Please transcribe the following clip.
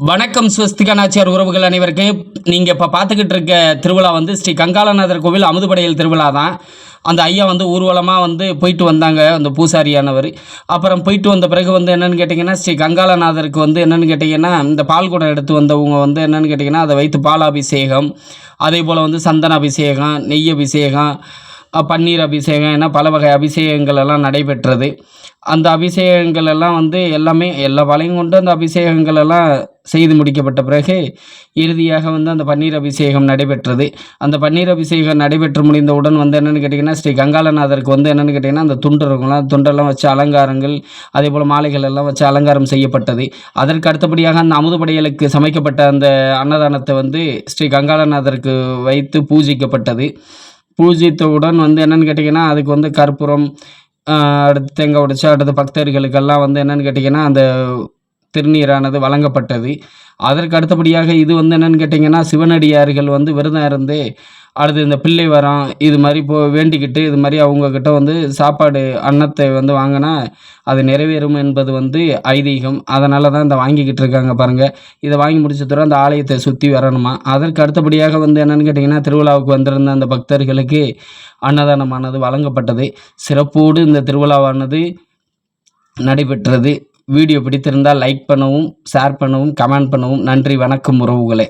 வணக்கம் ஸ்வஸ்திகா நாச்சியார் உறவுகள் அனைவருக்கு நீங்கள் இப்போ பார்த்துக்கிட்டு இருக்க திருவிழா வந்து ஸ்ரீ கங்காளநாதர் கோவில் அமுதுபடையல் திருவிழா தான் அந்த ஐயா வந்து ஊர்வலமாக வந்து போயிட்டு வந்தாங்க அந்த பூசாரியானவர். அப்புறம் போயிட்டு வந்த பிறகு வந்து என்னென்னு கேட்டிங்கன்னா ஸ்ரீ கங்காளநாதருக்கு வந்து என்னென்னு கேட்டிங்கன்னா இந்த பால் குடம் எடுத்து வந்தவங்க வந்து என்னென்னு கேட்டிங்கன்னா அதை வைத்து பால் அபிஷேகம் அதே போல் வந்து சந்தன அபிஷேகம் நெய் அபிஷேகம் பன்னீர் அபிஷேகம் என பல வகை அபிஷேகங்கள் எல்லாம் நடைபெற்றது. அந்த அபிஷேகங்கள் எல்லாம் வந்து எல்லாமே எல்லா வலையும் கொண்டு அந்த அபிஷேகங்கள் எல்லாம் செய்து முடிக்கப்பட்ட பிறகு இறுதியாக வந்து அந்த பன்னீர் அபிஷேகம் நடைபெற்றது. அந்த பன்னீர் அபிஷேகம் நடைபெற்று முடிந்தவுடன் வந்து என்னென்னு கேட்டிங்கன்னா ஸ்ரீ கங்காளநாதருக்கு வந்து என்னென்னு கேட்டிங்கன்னா அந்த துண்டு இருக்கும்ல துண்டெல்லாம் வச்சு அலங்காரங்கள் அதே போல் மாலைகள் எல்லாம் வச்சு அலங்காரம் செய்யப்பட்டது. அதற்கு அடுத்தபடியாக அந்த அமுதுபடையலுக்கு சமைக்கப்பட்ட அந்த அன்னதானத்தை வந்து ஸ்ரீ கங்காளநாதருக்கு வைத்து பூஜிக்கப்பட்டது. பூஜித்தவுடன் வந்து என்னென்னு கேட்டிங்கன்னா அதுக்கு வந்து கற்பூரம் அடுத்து தேங்காய் உடைச்சு அடுத்து பக்தர்களுக்கெல்லாம் வந்து என்னென்னு கேட்டிங்கன்னா அந்த திருநீரானது வழங்கப்பட்டது. அதற்கு அடுத்தபடியாக இது வந்து என்னென்னு கேட்டிங்கன்னா சிவனடியார்கள் வந்து விரதம் இருந்து அடுத்து இந்த பிள்ளை வரம் இது மாதிரி போ வேண்டிக்கிட்டு இது மாதிரி அவங்கக்கிட்ட வந்து சாப்பாடு அன்னத்தை வந்து வாங்கினா அது நிறைவேறும் என்பது வந்து ஐதீகம். அதனால தான் இந்த வாங்கிக்கிட்டு இருக்காங்க பாருங்கள் இதை வாங்கி முடிச்ச தூரம் அந்த ஆலயத்தை சுற்றி வரணுமா? அதற்கு அடுத்தபடியாக வந்து என்னென்னு கேட்டிங்கன்னா திருவிழாவுக்கு வந்திருந்த அந்த பக்தர்களுக்கு அன்னதானமானது வழங்கப்பட்டது. சிறப்போடு இந்த திருவிழாவானது நடைபெற்றது. வீடியோ பிடித்திருந்தால் லைக் பண்ணவும் ஷேர் பண்ணவும் கமெண்ட் பண்ணவும். நன்றி வணக்கம் உறவுகளே.